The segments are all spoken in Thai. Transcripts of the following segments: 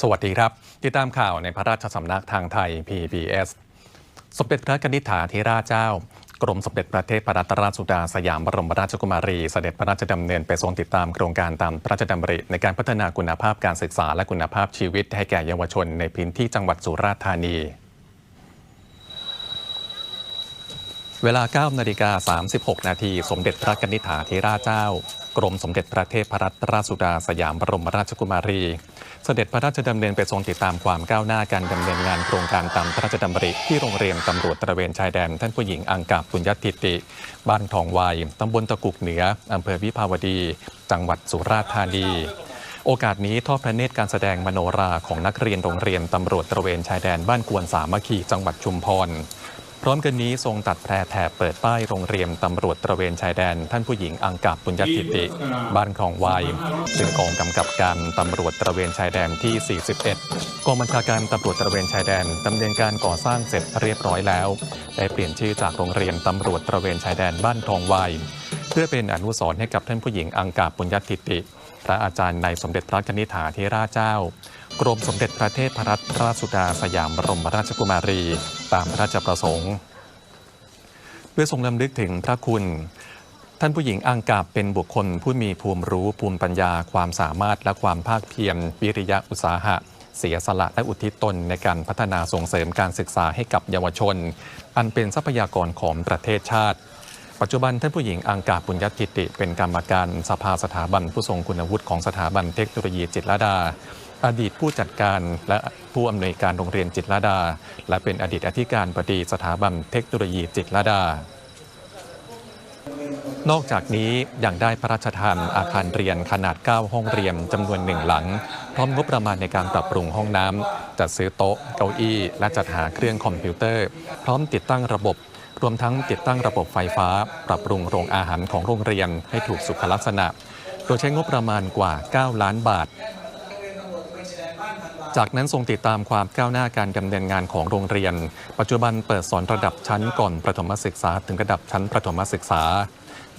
สวัสดีครับ ติดตามข่าวในพระราชสำนักทางไทย PBS สมเด็จพระนิษฐาธิราชเจ้ากรมสมเด็จพระเทพรัตนราชสุดาสยามบรมราชกุมารีเสด็จพระราชดำเนินไปทรงติดตามโครงการตามพระราชดำริ ในการพัฒนาคุณภาพการศึกษาและคุณภาพชีวิตให้แก่เยาวชนในพื้นที่จังหวัดสุราษฎร์ธานี เวลา 9 นาฬิกา 36 นาที สมเด็จพระนิษฐาธิราชเจ้า กรมสมเด็จพระเทพรัตนราชสุดาสยามบรมราชกุมารี เสด็จพระราชดำเนินไปทรงติดตามความก้าวหน้าการดำเนินงานโครงการตามพระราชดำริที่โรงเรียนตำรวจตระเวนชายแดนท่านผู้หญิงอังกาบปุญญติติ บ้านทองวายตำบลตะกุกเหนืออำเภอวิภาวดี จังหวัดสุราษฎร์ธานีโอกาสนี้ทอดพระเนตรการแสดงมโนราของนักเรียนโรงเรียนตำรวจตระเวนชายแดนบ้านกวนสามัคคีจังหวัดชุมพร พร้อมกันนี้ทรงตัดแพรแถบเปิดป้ายโรงเรียนตำรวจตระเวนชายแดน ท่านผู้หญิงอังกับปุญญติติ บ้านคลองวายซึ่งกองกำกับการตำรวจตระเวนชายแดนที่ 41 กองบัญชาการตำรวจตระเวนชายแดนดำเนินการก่อสร้างเสร็จเรียบร้อยแล้ว ได้เปลี่ยนชื่อจากโรงเรียนตำรวจตระเวนชายแดนบ้านคลองวายเพื่อเป็นอนุสรณ์ให้กับท่านผู้หญิงอังกาบปุญญติติ พระอาจารย์ในสมเด็จพระนิธิฐาธิราชเจ้า กรมสมเด็จพระเทพรัตนราชสุดาสยามบรมราชกุมารี ตามพระราชประสงค์เพื่อทรงลำลึกถึงพระคุณ ท่านผู้หญิงอังกาบเป็นบุคคลผู้มีภูมิรู้ภูมิปัญญาความสามารถและความภาคเพียรวิริยะอุตสาหะ เสียสละและอุทิศตนในการพัฒนาส่งเสริมการศึกษาให้กับเยาวชน อันเป็นทรัพยากรของประเทศชาติปัจจุบันท่านผู้หญิงอังกาบปุญญติติ เป็นกรรมการสภาสถาบันผู้ทรงคุณวุฒิของสถาบันเทคโนโลยีจิตรลดา อดีตผู้จัดการและผู้อำนวยการโรงเรียนจิตรลดา และเป็นอดีตอธิการบดีสถาบันเทคโนโลยีจิตรลดา นอกจากนี้ยังได้พระราชทานอาคารเรียนขนาด 9 ห้องเรียนจำนวนหนึ่งหลัง พร้อมงบประมาณในการปรับปรุงห้องน้ำจัดซื้อโต๊ะ เก้าอี้ และจัดหาเครื่องคอมพิวเตอร์ พร้อมติดตั้งระบบรวมทั้งติดตั้งระบบไฟฟ้า ปรับปรุงโรงอาหารของโรงเรียนให้ถูกสุขลักษณะ โดยใช้งบประมาณกว่า 9 ล้านบาท จากนั้นทรงติดตามความก้าวหน้าการดำเนินงานของโรงเรียน ปัจจุบันเปิดสอนระดับชั้นก่อนประถมศึกษา ถึงระดับชั้นประถมศึกษา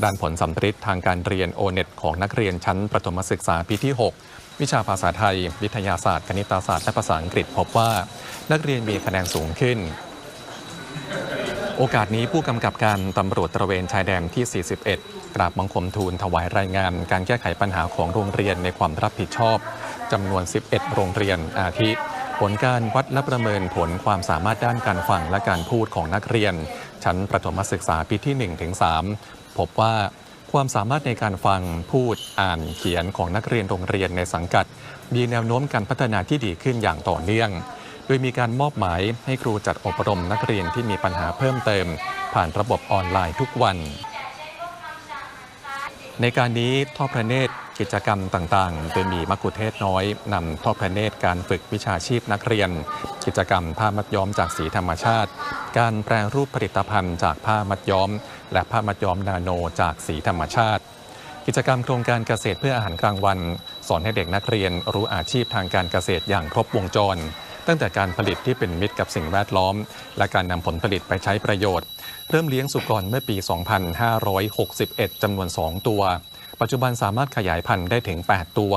ด้านผลสำฤทธิ์ทางการเรียนโอเน็ตของนักเรียนชั้นประถมศึกษาปีที่ 6 วิชาภาษาไทย วิทยาศาสตร์ คณิตศาสตร์และภาษาอังกฤษพบว่า นักเรียนมีคะแนนสูงขึ้นโอกาสนี้ผู้กำกับการตำรวจตระเวนชายแดนที่ 41 กราบบังคมทูลถวายรายงานการแก้ไขปัญหาของโรงเรียนในความรับผิดชอบ จำนวน 11 โรงเรียนอาทิ ผลการวัดและประเมินผลความสามารถด้านการฟังและการพูดของนักเรียน ชั้นประถมศึกษาปีที่1-3พบว่าความสามารถในการฟังพูดอ่านเขียนของนักเรียนโรงเรียนในสังกัด มีแนวโน้มการพัฒนาที่ดีขึ้นอย่างต่อเนื่อง โดยมีการมอบหมายให้ครูจัดอบรมนักเรียนที่มีปัญหาเพิ่มเติม ผ่านระบบออนไลน์ทุกวัน ในการนี้ทอพระเนตร กิจกรรมต่างๆ โดยมีมักุเทศน้อยนำทอดพระเนตรการฝึกวิชาชีพนักเรียน กิจกรรมผ้ามัดย้อมจากสีธรรมชาติ การแปรรูปผลิตภัณฑ์จากผ้ามัดย้อม และผ้ามัดย้อมนาโนจากสีธรรมชาติ กิจกรรมโครงการเกษตรเพื่ออาหารกลางวัน สอนให้เด็กนักเรียนรู้อาชีพทางการเกษตรอย่างครบวงจรตั้งแต่การผลิตที่เป็นมิตรกับสิ่งแวดล้อม และการนำผลผลิตไปใช้ประโยชน์ เริ่มเลี้ยงสุกรเมื่อปี 2561 จำนวน 2 ตัว ปัจจุบันสามารถขยายพันธุ์ได้ถึง 8 ตัว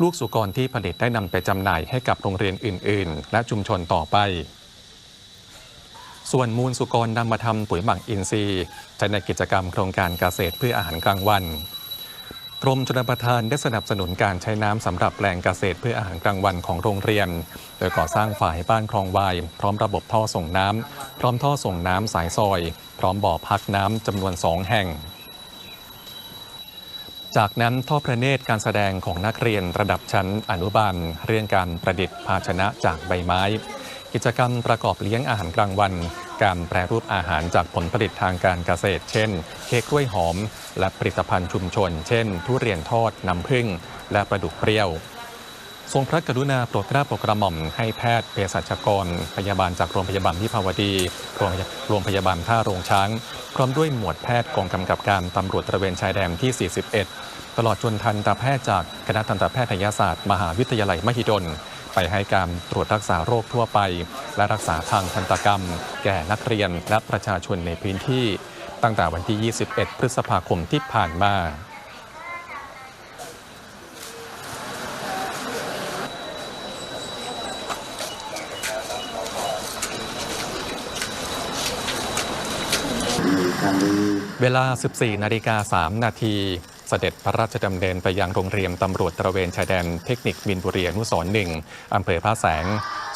ลูกสุกรที่ผลิตได้นำไปจำหน่ายให้กับโรงเรียนอื่น ๆ และชุมชนต่อไป ส่วนมูลสุกรนำมาทำปุ๋ยหมักอินทรีย์ใช้ในกิจกรรมโครงการเกษตรเพื่ออาหารกลางวันกรมชลประทานได้สนับสนุนการใช้น้ำสำหรับแปลงเกษตรเพื่ออาหารกลางวันของโรงเรียน โดยก่อสร้างฝ่ายบ้านคลองวาย พร้อมระบบท่อส่งน้ำพร้อมท่อส่งน้ำสายซอย พร้อมบ่อพักน้ำจำนวนสองแห่ง จากนั้นทอดพระเนตรการแสดงของนักเรียนระดับชั้นอนุบาล เรื่องการประดิษฐ์ภาชนะจากใบไม้ กิจกรรมประกอบเลี้ยงอาหารกลางวัน การแปรรูปอาหารจากผลผลิตทางการเกษตร เช่น เค้กกล้วยหอม และผลิตภัณฑ์ชุมชน เช่น ทุเรียนทอดน้ำผึ้งและปลาดุกเปรี้ยว ทรงพระกรุณาโปรดเกล้าโปรดกระหม่อมให้แพทย์เภสัชกร พยาบาลจากโรงพยาบาลวิภาวดีโรงพยาบาลท่าโรงช้าง พร้อมด้วยหมวดแพทย์กองกำกับการตำรวจตระเวนชายแดนที่ 41 ตลอดจนทันตแพทย์จากคณะทันตแพทยศาสตร์ มหาวิทยาลัยมหิดล ไปให้การตรวจรักษาโรคทั่วไป และรักษาทางทันตกรรม แก่นักเรียนและประชาชนในพื้นที่ ตั้งแต่วันที่ 21 พฤษภาคมที่ผ่านมา การนี้ เวลา 14 นาฬิกา 3 นาทีเสด็จพระราชดำเนินไปยังโรงเรียนตำรวจตระเวนชายแดนเทคนิคมินบุรีอนุสรหนึ่งอำเภอพระแสง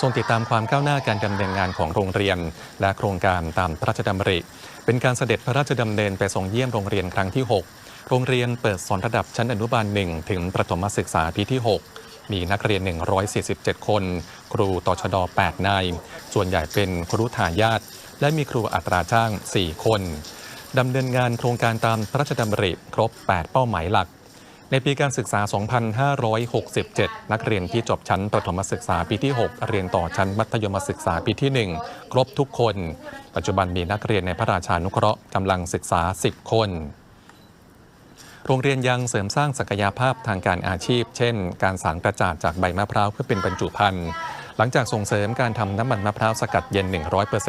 ทรงติดตามความก้าวหน้าการดำเนินงานของโรงเรียน และโครงการตามพระราชดำริ เป็นการเสด็จพระราชดำเนินไปทรงเยี่ยมโรงเรียนครั้งที่ 6 โรงเรียนเปิดสอนระดับชั้นอนุบาล1ถึงประถมศึกษาปีที่ 6มีนักเรียน 147 คน ครูตชด 8 นาย ส่วนใหญ่เป็นครุทายาทและมีครูอัตราจ้าง 4 คน ดำเนินงานโครงการตามพระราชดำริครบ 8 เป้าหมายหลัก ในปีการศึกษา 2567 นักเรียนที่จบชั้นประถมศึกษาปีที่ 6 เรียนต่อชั้นมัธยมศึกษาปีที่ 1 ครบทุกคน ปัจจุบันมีนักเรียนในพระราชานุเคราะห์กำลังศึกษา 10 คนโรงเรียนยังเสริมสร้างศักยภาพทางการอาชีพ เช่น การสารกระจาดจากใบมะพร้าวเพื่อเป็นบรรจุภัณฑ์ หลังจากส่งเสริมการทำน้ำมันมะพร้าวสกัดเย็น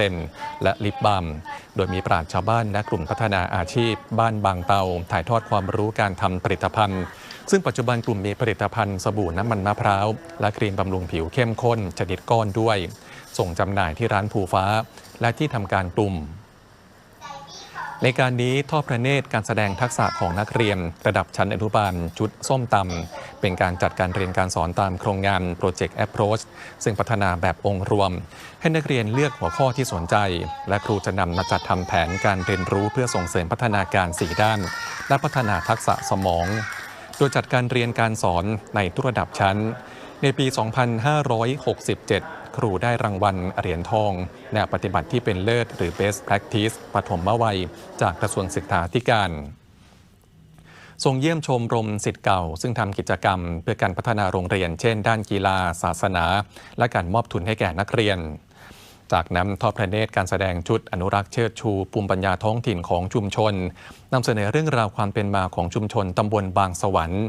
100%และลิปบัมโดยมีปราชญ์ชาวบ้านและกลุ่มพัฒนาอาชีพ บ้านบางเตา ถ่ายทอดความรู้การทำผลิตภัณฑ์ ซึ่งปัจจุบันกลุ่มมีผลิตภัณฑ์สบู่น้ำมันมะพร้าวและครีมบำรุงผิวเข้มข้นชนิดก้อนด้วย ส่งจำหน่ายที่ร้านภูฟ้า และที่ทำการกลุ่ม ในการนี้ทอดพระเนตรการแสดงทักษะของนักเรียน ระดับชั้นอนุบาลชุดส้มตำเป็นการจัดการเรียนการสอนตามโครงงาน Project Approach ซึ่งพัฒนาแบบองค์รวม ให้นักเรียนเลือกหัวข้อที่สนใจ และครูจะนำมาจัดทำแผนการเรียนรู้เพื่อส่งเสริมพัฒนาการ 4 ด้าน และพัฒนาทักษะสมอง โดยจัดการเรียนการสอนในทุกระดับชั้น ในปี 2567 ครูได้รางวัลเหรียญทองแนวปฏิบัติที่เป็นเลิศ หรือ Best Practice ปฐมวัย จากกระทรวงศึกษาธิการทรงเยี่ยมชมรมสิทธิ์เก่า ซึ่งทำกิจกรรมเพื่อการพัฒนาโรงเรียน เช่น ด้านกีฬา ศาสนา และการมอบทุนให้แก่นักเรียน จากนั้นทอดพระเนตรการแสดงชุดอนุรักษ์เชิดชูภูมิปัญญาท้องถิ่นของชุมชนนำเสนอเรื่องราวความเป็นมาของชุมชนตำบลบางสวรรค์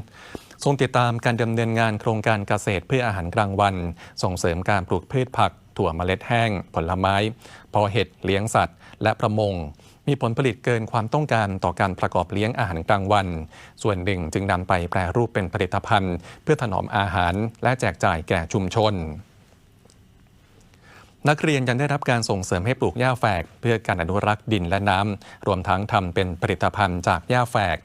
ทรงติดตามการดำเนินงานโครงการเกษตรเพื่ออาหารกลางวัน ส่งเสริมการปลูกพืชผัก ถั่วเมล็ดแห้ง ผลไม้พาะเห็ดเลี้ยงสัตว์ และประมง มีผลผลิตเกินความต้องการต่อการประกอบเลี้ยงอาหารกลางวัน ส่วนหนึ่งจึงนำไปแปรรูปเป็นผลิตภัณฑ์ เพื่อถนอมอาหารและแจกจ่ายแก่ชุมชน นักเรียนยังได้รับการส่งเสริมให้ปลูกหญ้าแฝก เพื่อการอนุรักษ์ดินและน้ำ รวมทั้งทำเป็นผลิตภัณฑ์จากหญ้าแฝก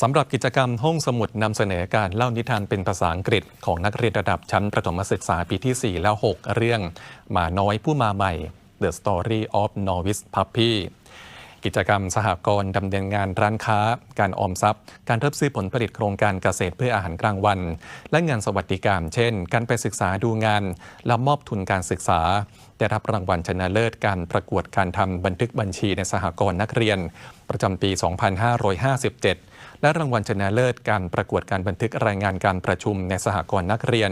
สำหรับกิจกรรมห้องสมุดนำเสนอการเล่านิทานเป็นภาษาอังกฤษ ของนักเรียนระดับชั้นประถมศึกษาปีที่ 4 และ 6 เรื่องหมาน้อยผู้มาใหม่ The Story of Novice Puppy กิจกรรมสหกรณ์ดำเนินงานร้านค้า การออมทรัพย์ การรับซื้อผลผลิตโครงการเกษตรเพื่ออาหารกลางวัน และงานสวัสดิการ เช่น การไปศึกษาดูงานและมอบทุนการศึกษา ได้รับรางวัลชนะเลิศการประกวดการทำบันทึกบัญชีในสหกรณ์นักเรียน ประจำปี 2557 และรางวัลชนะเลิศการประกวดการบันทึกรายงานการประชุมในสหกรณ์นักเรียน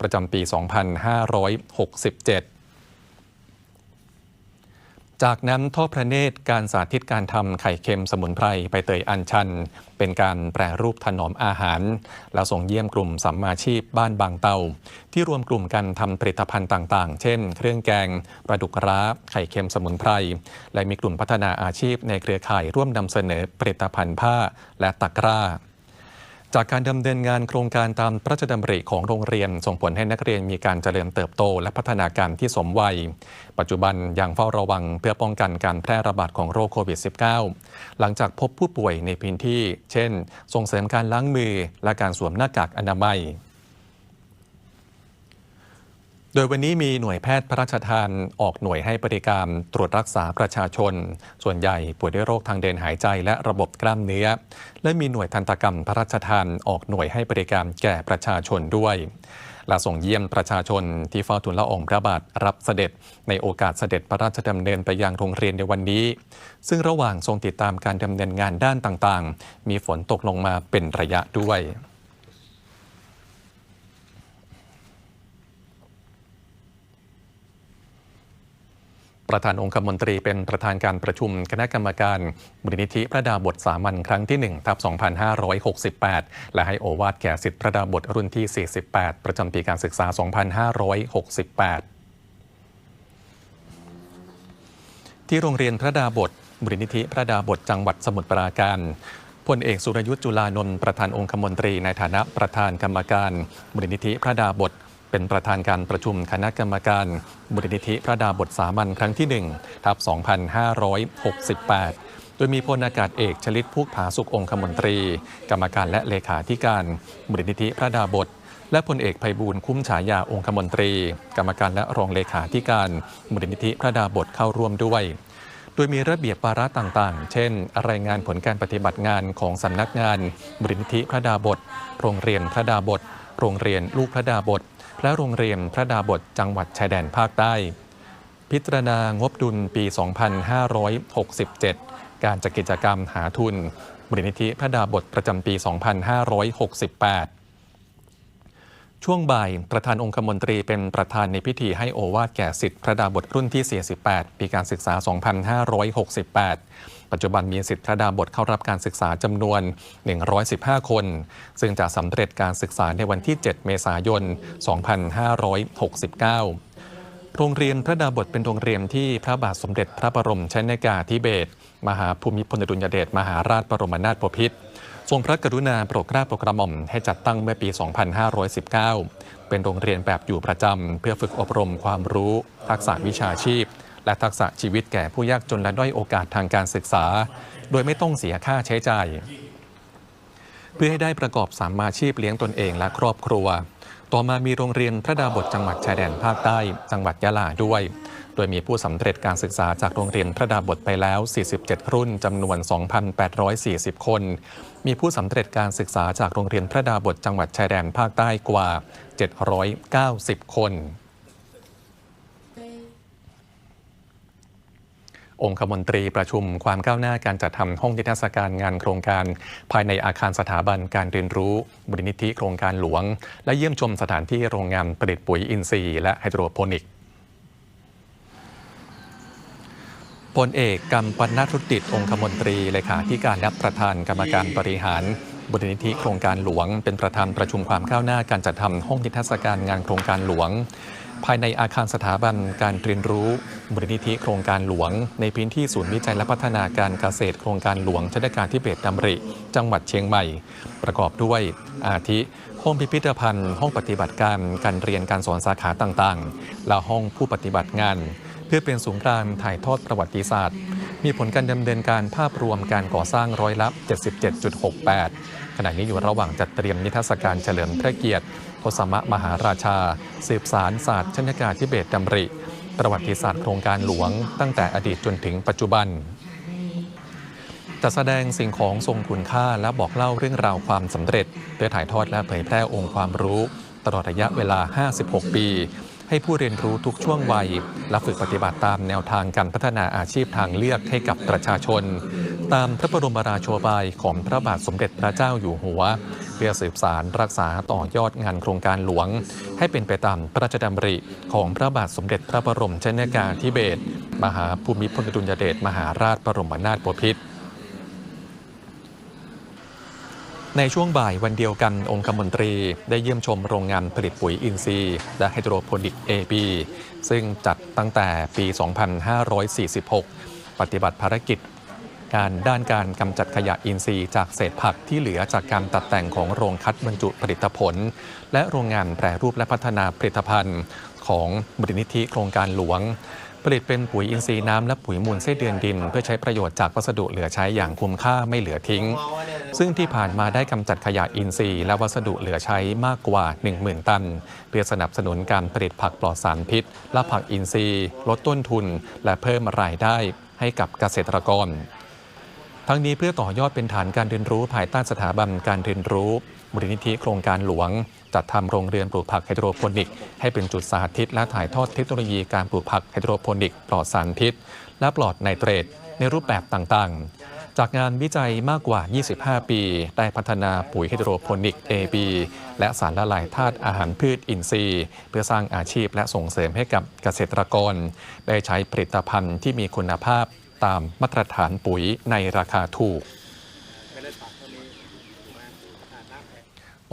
ประจำปี 2567 จากนั้นทอดพระเนตรการสาธิตการทำไข่เค็มสมุนไพรใบเตยอัญชัน เป็นการแปรรูปถนอมอาหาร แล้วส่งเยี่ยมกลุ่มสัมมาชีพบ้านบางเตา ที่รวมกลุ่มกันทำผลิตภัณฑ์ต่างๆ เช่น เครื่องแกงปลาดุกร้าไข่เค็มสมุนไพร และมีกลุ่มพัฒนาอาชีพในเครือข่ายร่วมนำเสนอผลิตภัณฑ์ผ้าและตะกร้า จากการดำเนินงานโครงการตามพระราชดำริของโรงเรียน ส่งผลให้นักเรียนมีการเจริญเติบโต และพัฒนาการที่สมวัย ปัจจุบันยังเฝ้าระวังเพื่อป้องกันการแพร่ระบาดของโรคโควิด -19 หลังจากพบผู้ป่วยในพื้นที่ เช่น ส่งเสริมการล้างมือและการสวมหน้ากากอนามัย โดยวันนี้มีหน่วยแพทย์พระราชทานออกหน่วยให้บริการตรวจรักษาประชาชน ส่วนใหญ่ป่วยด้วยโรคทางเดินหายใจและระบบกล้ามเนื้อ และมีหน่วยทันตกรรมพระราชทานออกหน่วยให้บริการแก่ประชาชนด้วยและส่งเยี่ยมประชาชนที่เฝ้าทูลละอองพระบาทรับเสด็จ ในโอกาสเสด็จพระราชดำเนินไปยังโรงเรียนในวันนี้ ซึ่งระหว่างทรงติดตามการดำเนินงานด้านต่างๆ มีฝนตกลงมาเป็นระยะด้วย ประธานองคมนตรีเป็นประธานการประชุมคณะกรรมการมูลนิธิพระดาบทสามัญครั้งที่1ทับ2568 และให้โอวาทแก่สิทธิพระดาบทรุ่นที่ 48 ประจำปีการศึกษา 2568ที่โรงเรียนพระดาบทมูลนิธิพระดาบทจังหวัดสมุทรปราการพลเอกสุรยุทธ์จุลานนท์ประธานองคมนตรีในฐานะประธานกรรมการมูลนิธิพระดาบท เป็นประธานการประชุมคณะกรรมการมูลนิธิพระดาบทสามัญครั้งที่ 1 ทับ 2568 โดยมีพลอากาศเอกชลิตพุกผาสุของคมนตรี กรรมการและเลขาธิการมูลนิธิพระดาบท และพลเอกภัยบูลย์คุ้มฉายาองคมนตรี กรรมการและรองเลขาธิการมูลนิธิพระดาบทเข้าร่วมด้วยโดยมีระเบียบวาระต่างๆ เช่น รายงานผลการปฏิบัติงานของสำนักงานมูลนิธิพระดาบท โรงเรียนพระดาบท โรงเรียนลูกพระดาบท และโรงเรียนพระดาบทจังหวัดชายแดนภาคใต้ พิจารณางบดุลปี 2567 การจัดกิจกรรมหาทุนมูลนิธิพระดาบทประจำปี 2568 ช่วงบ่ายประธานองคมนตรีเป็นประธานในพิธีให้โอวาทแก่สิทธิพระดาบทรุ่นที่ 48 ปีการศึกษา 2568 ปัจจุบันมีสิทธิ์พระดาบทเข้ารับการศึกษาจำนวน 115 คน ซึ่งจะสำเร็จการศึกษาในวันที่ 7 เมษายน 2569 โรงเรียนพระดาบทเป็นโรงเรียนที่พระบาทสมเด็จพระบรมชนกาธิเบศรมหาภูมิพลอดุลยเดชมหาราชบรมนาถบพิตรทรงพระกรุณาโปรดเกล้าโปรดกระหม่อมให้จัดตั้งเมื่อปี 2519 เป็นโรงเรียนแบบอยู่ประจำเพื่อฝึกอบรมความรู้ ทักษะวิชาชีพ และทักษะชีวิตแก่ผู้ยากจนและด้อยโอกาสทางการศึกษา โดยไม่ต้องเสียค่าใช้จ่าย เพื่อให้ได้ประกอบสามอาชีพเลี้ยงตนเองและครอบครัว ต่อมามีโรงเรียนพระดาบทจังหวัดชายแดนภาคใต้ จังหวัดยะลาด้วย โดยมีผู้สำเร็จการศึกษาจากโรงเรียนพระดาบทไปแล้ว 47 รุ่นจำนวน 2,840 คน มีผู้สำเร็จการศึกษาจากโรงเรียนพระดาบทจังหวัดชายแดนภาคใต้กว่า 790 คน องคมนตรีประชุมความก้าวหน้าการจัดทำห้องนิทรรศการงานโครงการ ภายในอาคารสถาบันการเรียนรู้มูลนิธิโครงการหลวง และเยี่ยมชมสถานที่โรงงานผลิตปุ๋ยอินทรีย์และไฮโดรโปนิกพลเอกกำปนัทุติตองคมนตรีเลขาธิการและประธานกรรมการบริหารมูลนิธิโครงการหลวง เป็นประธานประชุมความก้าวหน้าการจัดทำห้องนิทรรศการงานโครงการหลวง ภายในอาคารสถาบันการเรียนรู้มูลนิธิโครงการหลวง ในพื้นที่ศูนย์วิจัยและพัฒนาการเกษตรโครงการหลวงชนการที่เบตดำริ จังหวัดเชียงใหม่ ประกอบด้วยอาทิห้องพิพิธภัณฑ์ ห้องปฏิบัติการการเรียนการสอนสาขาต่างๆ และห้องผู้ปฏิบัติงาน เพื่อเป็นศูนย์กลางถ่ายทอดประวัติศาสตร์ มีผลการดำเนินการภาพรวมการก่อสร้างร้อยละ 77.68 ขณะนี้อยู่ระหว่างจัดเตรียมนิทรรศการเฉลิมพระเกียรติโทสมะมหาราชา สืบสารศาสตร์ชนกาธิเบศดำริ ประวัติศาสตร์โครงการหลวง ตั้งแต่อดีตจนถึงปัจจุบันจัดแสดงสิ่งของทรงคุณค่าและบอกเล่าเรื่องราวความสำเร็จเพื่อถ่ายทอดและเผยแพร่องค์ความรู้ ตลอดระยะเวลา 56 ปี ให้ผู้เรียนรู้ทุกช่วงวัย และฝึกปฏิบัติตามแนวทางการพัฒนาอาชีพทางเลือกให้กับประชาชน ตามพระบรมราโชบายของพระบาทสมเด็จพระเจ้าอยู่หัว เพื่อสืบสารรักษาต่อยอดงานโครงการหลวง ให้เป็นไปตามพระราชดำริของพระบาทสมเด็จพระบรมชนกาธิเบศรมหาภูมิพลอดุลยเดชมหาราชบรมนาถบพิตร ในช่วงบ่ายวันเดียวกันองคมนตรีได้เยี่ยมชมโรงงานผลิตปุ๋ยอินทรีย์และไฮโดรโปนิก AB ซึ่งจัดตั้งแต่ปี 2546 ปฏิบัติภารกิจ การด้านการกำจัดขยะอินทรีย์จากเศษผักที่เหลือจากการตัดแต่งของโรงคัดบรรจุผลิตผล และโรงงานแปรรูปและพัฒนาผลิตภัณฑ์ของมูลนิธิโครงการหลวงผลิตเป็นปุ๋ยอินทรีย์น้ำและปุ๋ยมูลไส้เดือนดิน เพื่อใช้ประโยชน์จากวัสดุเหลือใช้อย่างคุ้มค่าไม่เหลือทิ้ง ซึ่งที่ผ่านมาได้กำจัดขยะอินทรีย์ และวัสดุเหลือใช้มากกว่า 10,000 ตัน เพื่อสนับสนุนการผลิตผักปลอดสารพิษ และผักอินทรีย์ ลดต้นทุน และเพิ่มรายได้ให้กับเกษตรกร ทั้งนี้เพื่อต่อยอดเป็นฐานการเรียนรู้ภายใต้สถาบันการเรียนรู้มูลนิธิโครงการหลวง จัดทำโรงเรือนปลูกผักไฮโดรโปนิก ให้เป็นจุดสาธิต และถ่ายทอดเทคโนโลยีการปลูกผักไฮโดรโปนิก ปลอดสารพิษ และปลอดไนเตรตในรูปแบบต่างๆ จากงานวิจัยมากกว่า 25 ปี ได้พัฒนาปุ๋ยไฮโดรโปนิก AB และสารละลายธาตุอาหารพืชอินทรีย์ เพื่อสร้างอาชีพและส่งเสริมให้กับเกษตรกร ได้ใช้ผลิตภัณฑ์ที่มีคุณภาพตามมาตรฐานปุ๋ยในราคาถูก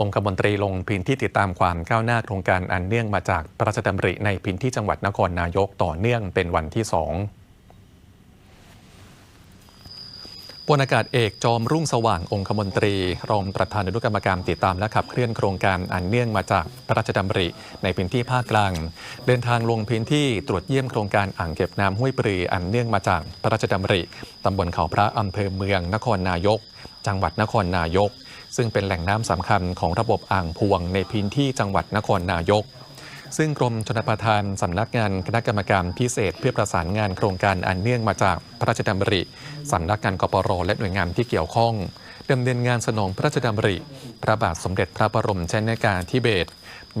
องคมนตรีลงพื้นที่ติดตามความก้าวหน้าโครงการอันเนื่องมาจากพระราชดำริในพื้นที่จังหวัดนครนายกต่อเนื่องเป็นวันที่สอง พลอากาศเอกจอมรุ่งสว่างองคมนตรี รองประธานอนุกรรมการติดตามและขับเคลื่อนโครงการอันเนื่องมาจากพระราชดำริในพื้นที่ภาคกลาง เดินทางลงพื้นที่ตรวจเยี่ยมโครงการอ่างเก็บน้ำห้วยปรีอันเนื่องมาจากพระราชดำริตำบลเขาพระอำเภอเมือง นครนายก จังหวัดนครนายก ซึ่งเป็นแหล่งน้ำสำคัญของระบบอ่างพวงในพื้นที่จังหวัดนครนายก ซึ่งกรมชนประทานสำนักงานคณะกรรมการพิเศษ เพื่อประสานงานโครงการอันเนื่องมาจากพระราชดำริสำนักงานกปรและหน่วยงานที่เกี่ยวข้องดำเนินงานสนองพระราชดำริ พระบาทสมเด็จพระบรมชนกาธิเบศร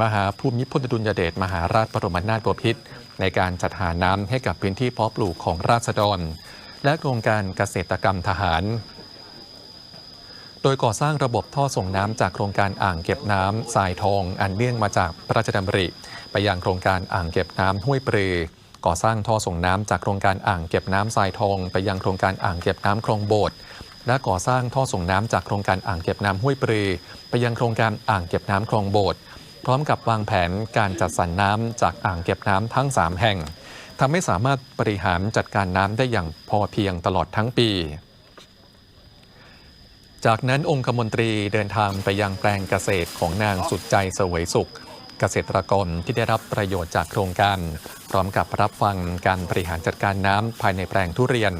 มหาภูมิพลอดุลยเดชมหาราชบรมนาถบพิตรในการจัดหาน้ำให้กับพื้นที่เพาะปลูกของราษฎร และโครงการเกษตรกรรมทหาร ดยก่อสร้างระบบท่อส่งน้ำจากโครงการอ่างเก็บน้ำทรายทอง อันเนื่องมาจากพระราชดำริ ไปยังโครงการอ่างเก็บน้ำห้วยปรีก่อสร้างท่อส่งน้ำจากโครงการอ่างเก็บน้ำทรายทอง ไปยังโครงการอ่างเก็บน้ำคลองโบดและก่อสร้างท่อส่งน้ำจากโครงการอ่างเก็บน้ำห้วยปรีไปยังโครงการอ่างเก็บน้ำคลองโบดพร้อมกับวางแผนการจัดสรรน้ำจากอ่างเก็บน้ำทั้ง 3 แห่งทำให้สามารถบริหารจัดการน้ำได้อย่างพอเพียงตลอดทั้งปี จากนั้นองคมนตรีเดินทางไปยังแปลงเกษตรของนางสุดใจเสวยสุข เกษตรกรที่ได้รับประโยชน์จากโครงการ พร้อมกับรับฟังการบริหารจัดการน้ำภายในแปลงทุเรียน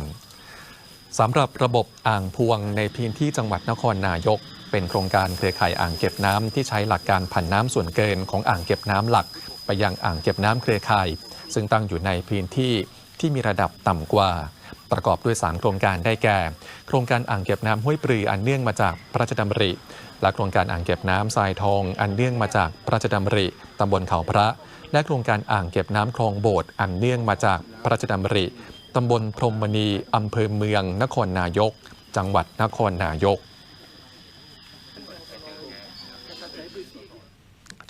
สำหรับระบบอ่างพวงในพื้นที่จังหวัดนครนายก เป็นโครงการเครือข่ายอ่างเก็บน้ำที่ใช้หลักการผันน้ำส่วนเกินของอ่างเก็บน้ำหลัก ไปยังอ่างเก็บน้ำเครือข่าย ซึ่งตั้งอยู่ในพื้นที่ที่มีระดับต่ำกว่า ประกอบด้วย 3 โครงการได้แก่ โครงการอ่างเก็บน้ำห้วยปรีอันเนื่องมาจากพระราชดำริ และโครงการอ่างเก็บน้ำทรายทอง อันเนื่องมาจากพระราชดำริตำบลเขาพระ และโครงการอ่างเก็บน้ำคลองโบดอันเนื่องมาจากพระราชดำริตำบลพรมมณีอำเภอเมือง นครนายก จังหวัดนครนายก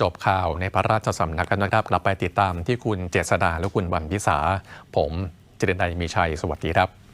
จบข่าวในพระราชสำนักกันนะครับ กลับไปติดตามที่คุณเจษดาและคุณวันวิสา ผม จิรนัยมีชัย สวัสดีครับ